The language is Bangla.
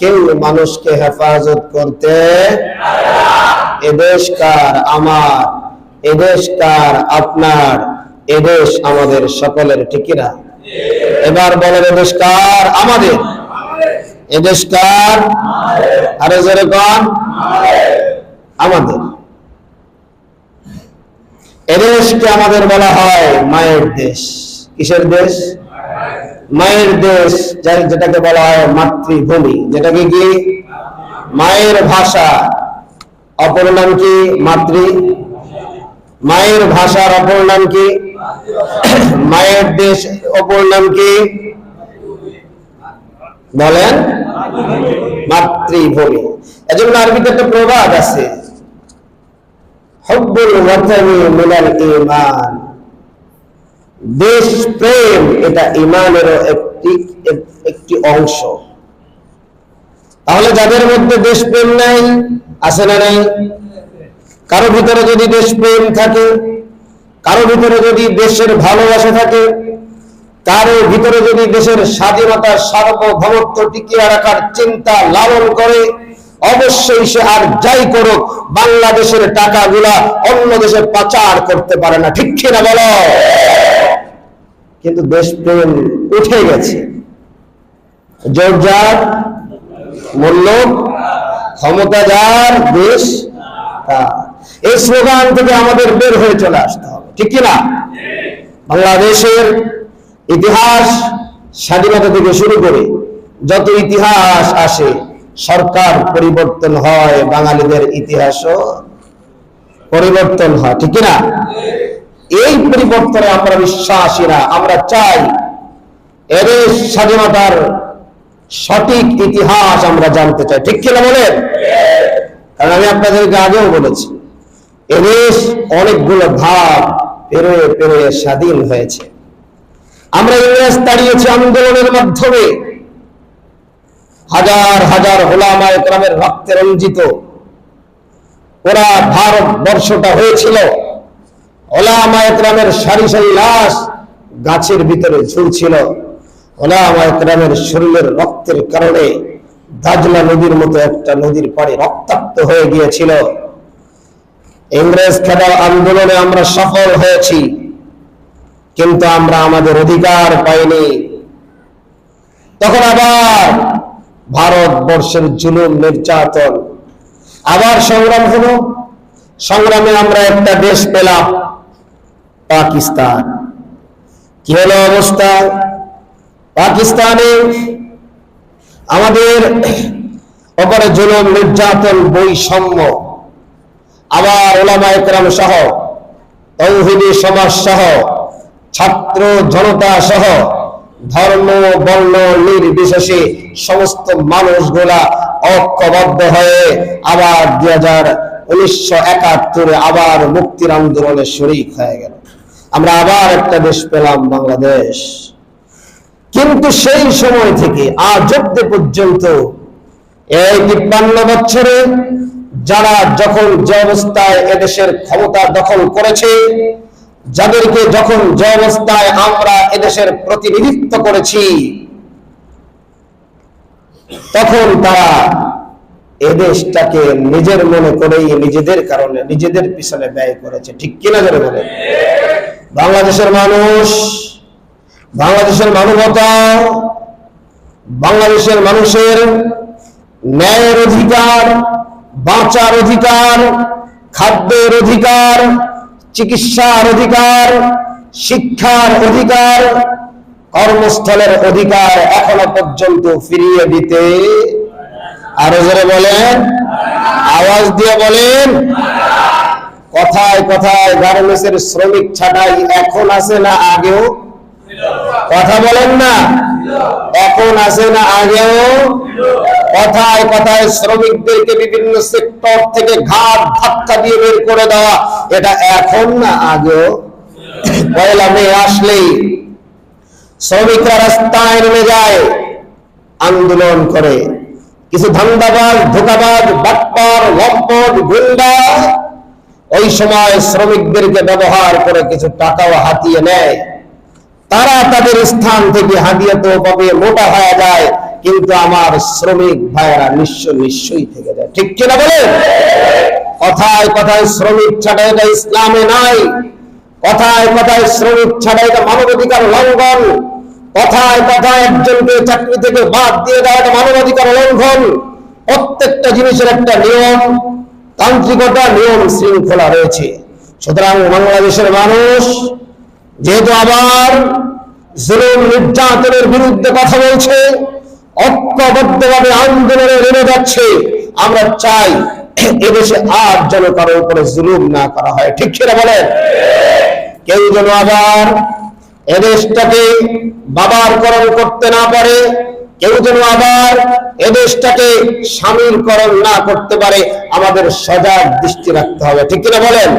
কেউ মানুষকে হেফাজত করতে এদেশ কার আমার এদেশ কার আপনার এদেশ আমাদের সকলের ঠিকিরা এবার বলেন এদেশ কার আমাদের? এদেশ কার আরে কন, আমাদের। এদেশকে আমাদের বলা হয় মায়ের দেশ। কিসের দেশ? মায়ের দেশ যেটাকে বলা হয় মাতৃভূমি, যেটাকে কি? মায়ের ভাষা। অপর নাম কি? মাতৃ। মায়ের ভাষার অপর নাম কি? মায়ের দেশ অপর নাম কি? বলেন, মাতৃভূমি। এজন্য আরবিতে একটা প্রবাদ আছে। হব্বুল ওয়াতানি মিনাল ঈমান। দেশ প্রেম এটা ইমানেরও একটি একটি অংশ। তাহলে যাদের মধ্যে দেশপ্রেম নাই, আছে না নাই? কারও ভিতরে যদি দেশপ্রেম থাকে, কারও ভিতরে যদি দেশের ভালোবাসা থাকে, কারও ভিতরে যদি দেশের স্বাধীনতার সার্বভৌমত্ব টিকিয়ে রাখার চিন্তা লালন করে, অবশ্যই সে আর যাই করুক, বাংলাদেশের টাকাগুলা অন্য দেশে পাচার করতে পারে না। ঠিক কিনা বলো? কিন্তু দেশপ্রেম উঠে গেছে। জোর যার মূল্য, ক্ষমতা যার, দেশ। এই স্লোগান থেকে আমাদের বের হয়ে চলে আসতে হবে, ঠিক কিনা বাংলাদেশের ইতিহাস স্বাধীনতা থেকে শুরু করে যত ইতিহাস আসে, সরকার পরিবর্তন হয়, বাঙালিদের ইতিহাসও পরিবর্তন হয়, ঠিক কিনা এই পরিবর্তনে আমরা বিশ্বাসী না। আমরা চাই এদের স্বাধীনতার সঠিক ইতিহাস আমরা জানতে চাই। ঠিক কিনা বলেন? কারণ আমি আপনাদেরকে আগেও বলেছি, এদেশ অনেকগুলো ধাপ পেরোয় পেরোয় স্বাধীন হয়েছে। আমরা ইংরেজ দাঁড়িয়েছি আন্দোলনের মাধ্যমে। হাজার হাজার হোলামা একরামের রক্তে রঞ্জিত। ওরা ভারতবর্ষটা হয়েছিল। ওলামা একরামের সারি সারি লাশ গাছের ভিতরে ঝুলছিল। ওলামা একরামের শরীরের রক্তের কারণে দাজলা নদীর মতো একটা নদীর পাড়ে রক্তাক্ত হয়ে গিয়েছিল। ইংরেজ খেদার আন্দোলনে আমরা সফল হয়েছি, কিন্তু আমরা আমাদের অধিকার পাইনি। তখন আবার ভারতবর্ষের জুলুম নির্যাতন, আবার সংগ্রাম হলো। সংগ্রামে আমরা একটা দেশ পেলাম। পাকিস্তান। কি হলো অবস্থা? পাকিস্তানে আমাদের ওপরে জুলুম, নির্যাতন, বৈষম্য। আবার ওলামা একরাম সহ, তৌহিদি সমাজ সহ, ছাত্র জনতা সহ, ধর্ম, বর্ণ, নির্বিশেষে সমস্ত মানুষগুলা ঐক্যবদ্ধ হয়ে আবার দুই হাজার উনিশশো একাত্তরে আবার মুক্তির আন্দোলনে শরিক হয়ে গেল। আমরা আবার একটা দেশ পেলাম, বাংলাদেশ। কিন্তু সেই সময় থেকে, আজ অব্দি পর্যন্ত এই তিপ্পান্ন বছরে যারা যখন যে অবস্থায় এদেশের ক্ষমতা দখল করেছে, যাদেরকে যখন যে অবস্থায় আমরা এদেশের প্রতিনিধিত্ব করেছি, তখন তারা এদেশটাকে নিজের মনে করেই নিজেদের কারণে নিজেদের পিছনে ব্যয় করেছে। ঠিক কিনা ধরে বলে বাংলাদেশের মানুষ, বাংলাদেশের মানবতা, বাংলাদেশের মানুষের ন্যায়ের অধিকার, বাঁচার অধিকার, খাদ্যের অধিকার, চিকিৎসার অধিকার, শিক্ষার অধিকার, কর্মস্থলের অধিকার এখনও পর্যন্ত ফিরিয়ে দিতে আরও জোরে বলেন, আওয়াজ দিয়ে বলেন কথায় কথায় গার্মেন্টসের শ্রমিক ছাটাই এখন আছে না আগেও? কথা বলেন না। এখন আছে না আগেও? কথায় কথায় শ্রমিকদেরকে বিভিন্ন সেক্টর থেকে ঘাট ধাক্কা দিয়ে বের করে দেওয়া, এটা এখন না আগেও? পয়লা মে আসলেই শ্রমিকরা রাস্তায় নেমে যায়, আন্দোলন করে। কিছু ধান্দাবাজ, ধোকাবাজ, বাটপার, লম্পট, গুন্ডা ওই সময় শ্রমিকদেরকে ব্যবহার করে কিছু টাকাও হাতিয়ে নেয়। তারা তাদের স্থান থেকে হাদিয়াত পাবে, মোটা হয়ে যায়, কিন্তু আমার শ্রমিক ভাইয়েরা নিঃস্ব নিশ্চয়ই থেকে যায়। ঠিক কিনা বলেন? কথায় কথায় শ্রমিক ছাড়া এটা ইসলামে নাই। কথায় কথায় শ্রমিক ছাড়া এটা মানবাধিকার লঙ্ঘন। কথায় কথায় একজনকে চাকরি থেকে বাদ দিয়ে দেওয়া এটা মানবাধিকার লঙ্ঘন। প্রত্যেকটা জিনিসের একটা নিয়ম। তান্ত্রিকতা নিয়ম শৃঙ্খলা রয়েছে। সুতরাং বাংলাদেশের মানুষ যেহেতু আবার জুলুম নির্যাতনের বিরুদ্ধে কথা বলছে, ঐক্যবদ্ধভাবে আন্দোলনে নেমে যাচ্ছে, আমরা চাই এদেশে আর যেন কারও উপরে জুলুম না করা হয়। ঠিক সেটা বলেন? কেউ যেন আবার এদেশটাকে বাবারকরণ করতে না পারে কেউ যেন আবার এদেশটাকে সামিলকরণ না করতে পারে, আমাদের সজাগ দৃষ্টি রাখতে হবে। ঠিক কিনা বলেন?